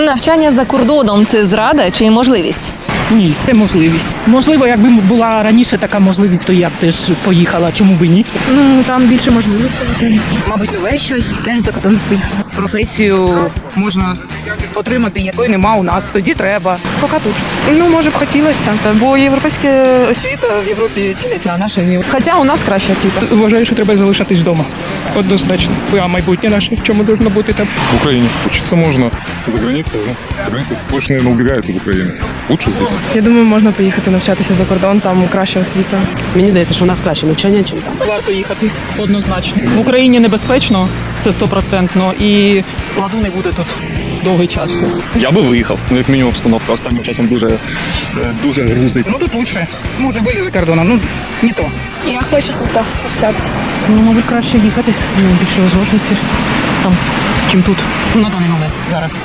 Навчання за кордоном це зрада чи можливість? Ні, це можливість. Можливо, якби була раніше така можливість, то я б теж поїхала. Чому б ні? Ну там більше можливостей. Мабуть, нове щось теж за кордон поїхати. Професію можна отримати, якої нема у нас. Тоді треба. Поки тут. Ну, може б хотілося. Бо європейська освіта в Європі ціниться, а наша ні. Хоча у нас краща освіта. Вважаю, що треба залишатись вдома. Однозначно. А майбутнє наше в чому должно бути там. В Украине. Учиться можно. За границей, ну, за границей больше, наверное, убегают из Украины. Лучше здесь. Я думаю, можна поїхати навчатися за кордон, там краща освіта. Мені здається, що у нас краще навчання, ніж там. Варто їхати однозначно. В Україні небезпечно, це стопроцентно, і ладу не буде тут довгий час. Я би виїхав. Ну, як мінімум, обстановка останнім часом дуже, е, дуже грузить. Ну тут лучше. Може вийти за кордоном, ну не то. Я хочу тут навчатися. Ну, мабуть, краще їхати. Ну, більше можливості там, чим тут. На даний момент зараз.